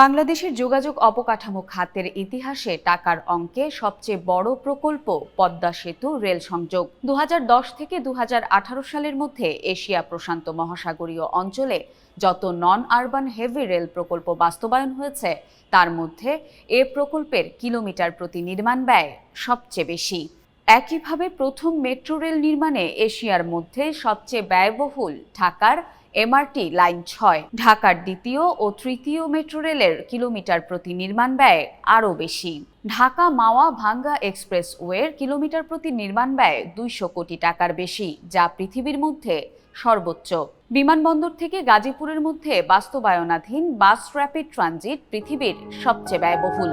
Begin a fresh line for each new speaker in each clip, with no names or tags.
বাংলাদেশের যোগাযোগ অবকাঠামো খাতের ইতিহাসে টাকার অঙ্কে সবচেয়ে বড় প্রকল্প পদ্মা সেতু রেল সংযোগ। দু হাজার দশ থেকে দু হাজার আঠারো সালের মধ্যে এশিয়া প্রশান্ত মহাসাগরীয় অঞ্চলে যত নন আরবান হেভি রেল প্রকল্প বাস্তবায়ন হয়েছে, তার মধ্যে এ প্রকল্পের কিলোমিটার প্রতি নির্মাণ ব্যয় সবচেয়ে বেশি। একইভাবে প্রথম মেট্রো রেল নির্মাণে এশিয়ার মধ্যে সবচেয়ে ব্যয়বহুল ঢাকার এমআরটি লাইন ছয়, ঢাকার দ্বিতীয় ও তৃতীয় মেট্রো রেলের কিলোমিটার প্রতি নির্মাণ ব্যয় আরও বেশি। ঢাকা মাওয়া ভাঙ্গা এক্সপ্রেসওয়ের কিলোমিটার প্রতি নির্মাণ ব্যয় দুইশো কোটি টাকার বেশি, যা পৃথিবীর মধ্যে সর্বোচ্চ। বিমানবন্দর থেকে গাজীপুরের মধ্যে বাস্তবায়নাধীন বাস র্যাপিড ট্রানজিট পৃথিবীর সবচেয়ে ব্যয়বহুল।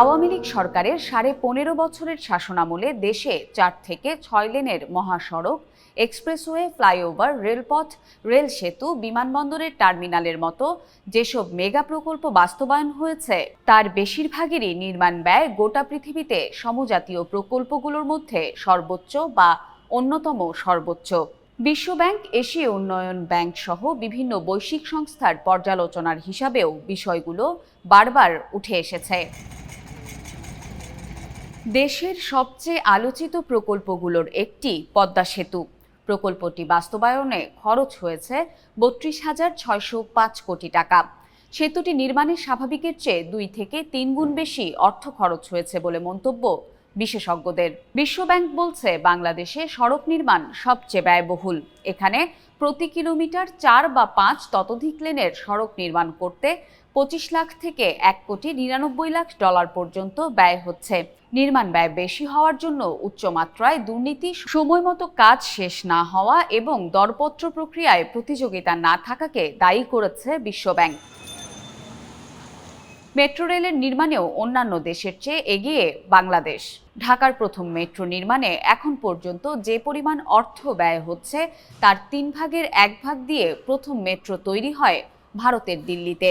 আওয়ামী লীগ সরকারের সাড়ে পনেরো বছরের শাসনামলে দেশে চার থেকে ছয় লেনের মহাসড়ক এক্সপ্রেসওয়ে ফ্লাইওভার, রেলপথ, রেল সেতু, বিমানবন্দরের টার্মিনালের মতো যেসব মেগা প্রকল্প বাস্তবায়ন হয়েছে, তার বেশিরভাগেরই নির্মাণ ব্যয় গোটা পৃথিবীতে সমজাতীয় প্রকল্পগুলোর মধ্যে সর্বোচ্চ বা অন্যতম সর্বোচ্চ। বিশ্বব্যাংক, এশীয় উন্নয়ন ব্যাংক সহ বিভিন্ন বৈশ্বিক সংস্থার পর্যালোচনার হিসাবেও বিষয়গুলো বারবার উঠে এসেছে। দেশের সবচেয়ে আলোচিত প্রকল্পগুলোর একটি পদ্মা সেতু। প্রকল্পটি বাস্তবায়নে খরচ হয়েছে বত্রিশ হাজার ছয়শো পাঁচ কোটি টাকা। সেতুটি নির্মাণের স্বাভাবিকের চেয়ে দুই থেকে তিন গুণ বেশি অর্থ খরচ হয়েছে বলে মন্তব্য বিশেষজ্ঞদের। বিশ্বব্যাংক বলছে, বাংলাদেশে সড়ক নির্মাণ সবচেয়ে ব্যয়বহুল। এখানে প্রতি কিলোমিটার চার বা পাঁচ ততোধিক লেনের সড়ক নির্মাণ করতে পঁচিশ লাখ থেকে এক কোটি নিরানব্বই লাখ ডলার পর্যন্ত ব্যয় হচ্ছে। নির্মাণ ব্যয় বেশি হওয়ার জন্য উচ্চমাত্রায় দুর্নীতি সময় মতো কাজ শেষ না হওয়া এবং দরপত্র প্রক্রিয়ায় প্রতিযোগিতা না থাকাকে দায়ী করেছে বিশ্বব্যাংক। মেট্রো রেলের নির্মাণেও অন্যান্য দেশের চেয়ে এগিয়ে বাংলাদেশ। ঢাকার প্রথম মেট্রো নির্মাণে এখন পর্যন্ত যে পরিমাণ অর্থ ব্যয় হচ্ছে, তার তিন ভাগের এক ভাগ দিয়ে প্রথম মেট্রো তৈরি হয় ভারতের দিল্লিতে।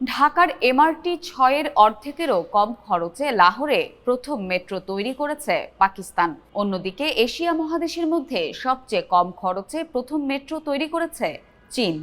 ঢাকার এমআরটি ছয়ের অর্ধেকেরও কম খরচে লাহোরে প্রথম মেট্রো তৈরি করেছে পাকিস্তান। অন্যদিকে এশিয়া মহাদেশের মধ্যে সবচেয়ে কম খরচে প্রথম মেট্রো তৈরি করেছে চীন।